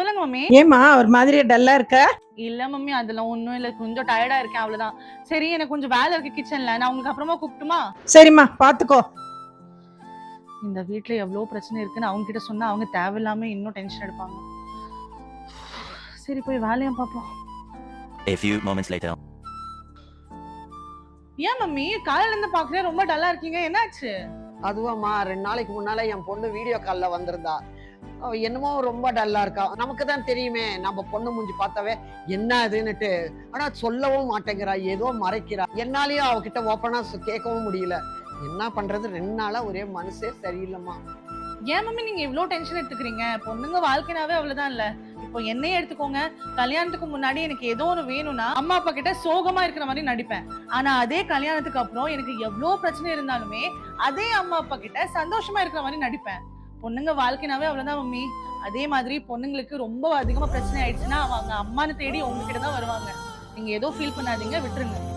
சொல்லுங்க மம்மி. ஏமா ஒரு மாதிரி டல்லா இருக்க? இல்ல மம்மி அதெல்லாம் ஒண்ணும் இல்ல. கொஞ்சம் டயர்டா இருக்கேன் அவ்வளவுதான். சரி எனக்கு கொஞ்சம் வேலை இருக்கு கிச்சன்ல நான் உங்களுக்கு அப்புறமா கூப்பிட்டுமா? சரிம்மா பாத்துக்கோ. இந்த வீட்ல எவ்வளவு பிரச்சனை இருக்குன்னு அவங்க கிட்ட சொன்னா அவங்க தேவையில்லாம இன்னும் டென்ஷன் எடுப்பாங்க. சரி போய் வேலையை பார்ப்போம். A few moments later. ஏன் மம்மி? காலையில இருந்து பாக்குறேன் ரொம்ப டல்லா இருக்கீங்க. என்னாச்சு? அதுவாம்மா ரெண்டு நாளைக்கு முன்னால என் பொண்ணு வீடியோ கால்ல வந்திருந்தா. என்னமோ ரொம்ப டல்லா இருக்கா? நமக்கு தான் தெரியுமே நம்ம பொண்ணு மூஞ்சி பார்த்தாவே என்ன அதுன்னுட்டு ஆனா சொல்லவும் மாட்டேங்கிறா ஏதோ மறைக்கிறா. என்னாலயும் அவகிட்ட ஓப்பனா கேட்கவும் முடியல. என்ன பண்றது? ரெண்டு நாளா ஒரே மனசே சரியில்லைம்மா. ஏன் மம்மி நீங்க இவ்ளோ டென்ஷன் எடுத்துக்கிறீங்க? பொண்ணுங்க வாழ்க்கைனாவே அவ்வளவுதான் இல்ல. இப்போ என்னையே எடுத்துக்கோங்க. கல்யாணத்துக்கு முன்னாடி எனக்கு ஏதோ ஒன்று வேணும்னா அம்மா அப்பா கிட்ட சோகமா இருக்கிற மாதிரி நடிப்பேன். ஆனா அதே கல்யாணத்துக்கு அப்புறம் எனக்கு எவ்வளவு பிரச்சனை இருந்தாலுமே அதே அம்மா அப்பா கிட்ட சந்தோஷமா இருக்கிற மாதிரி நடிப்பேன். பொண்ணுங்க வாழ்க்கைனாவே அவ்வளவுதான் மம்மி. அதே மாதிரி பொண்ணுங்களுக்கு ரொம்ப அதிகமா பிரச்சனை ஆயிடுச்சுன்னா அவங்க அம்மானு தேடி உங்ககிட்ட தான் வருவாங்க. நீங்க ஏதோ ஃபீல் பண்ணாதீங்க விட்டுருங்க.